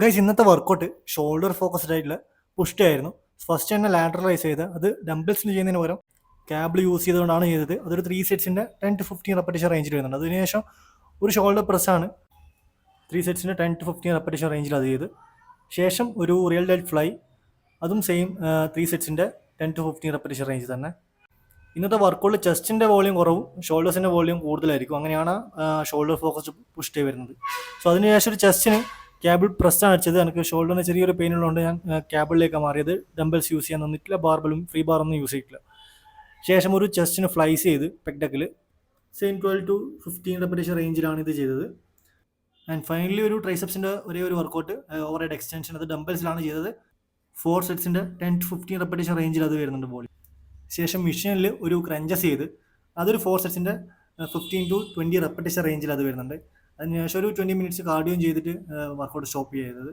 Guys ഇന്നത്തെ workout shoulder focused ആയിട്ടുള്ള പുഷ്ടി ആയിരുന്നു. ഫസ്റ്റ് തന്നെ ലാറ്ററലൈസ് ചെയ്ത് അത് ഡംബിൾസിന് ചെയ്യുന്നതിന് പകരം ക്യാബിൾ യൂസ് ചെയ്തുകൊണ്ടാണ് ചെയ്തത്. അതൊരു ത്രീ സെറ്റ്സിന്റെ ടെൻ ടു ഫിഫ്റ്റീൻ റെപ്പറ്റീഷൻ റേഞ്ചിൽ വരുന്നുണ്ട്. അതിനുശേഷം ഒരു ഷോൾഡർ പ്രസ്സാണ് ത്രീ സെറ്റ്സിന്റെ ടെൻ ടു ഫിഫ്റ്റീൻ റെപ്പറ്റീഷൻ റേഞ്ചിൽ അത് ചെയ്ത് ശേഷം ഒരു റിയൽ ഡെഡ് ഫ്ലൈ അതും same three സെറ്റ്സിന്റെ ten to fifteen repetition range തന്നെ. ഇന്നത്തെ വർക്കൗട്ടിൽ ചെസ്റ്റിന്റെ വോളിയം കുറവും ഷോൾഡേഴ്സിന്റെ വോളിയം കൂടുതലായിരിക്കും. അങ്ങനെയാണ് ഷോൾഡർ ഫോക്കസ് പുഷ്ടി വരുന്നത്. സോ അതിനുശേഷം ഒരു ചെസ്റ്റിന് ക്യാബിൾ പ്രസ്സാണ് അടിച്ചത്. എനിക്ക് ഷോൾഡറിന് ചെറിയൊരു പെയിൻ ഉള്ളതുകൊണ്ട് ഞാൻ ക്യാബിളിലേക്ക് മാറിയത്. ഡംബൽസ് യൂസ് ചെയ്യാൻ തന്നിട്ടില്ല ബാർബലും ഫ്രീ ബാറൊന്നും യൂസ് ചെയ്തിട്ടില്ല. ശേഷം ഒരു ചെസ്റ്റിന് ഫ്ലൈസ് ചെയ്ത് പെക്ടക്കിൽ same twelve to fifteen repetition റേഞ്ചിലാണ് ഇത് ചെയ്തത്. ആൻഡ് ഫൈനലി ഒരു ട്രൈസെപ്സിന്റെ ഒരേ ഒരു വർക്കൗട്ട് ഓവർ ഹെഡ് എക്സ്റ്റൻഷൻ അത് ഡംബൽസിലാണ് ചെയ്തത്. ഫോർ സെറ്റ്സിന്റെ ടെൻ ടു ഫിഫ്റ്റീൻ റെപ്പറ്റേഷൻ റേഞ്ചിൽ അത് വരുന്നുണ്ട് ബോഡി ശേഷം മിഷനിൽ ഒരു ക്രഞ്ചസ് ചെയ്ത് അതൊരു ഫോർ സെറ്റ്സിന്റെ ഫിഫ്റ്റീൻ ടു ട്വന്റി റെപ്പറ്റേഷൻ റേഞ്ചിൽ അത് വരുന്നുണ്ട്. അതിനുശേഷം ഒരു ട്വന്റി മിനിറ്റ്സ് കാർഡിയോ ചെയ്തിട്ട് വർക്കൗട്ട് സ്റ്റോപ്പ് ചെയ്തത്.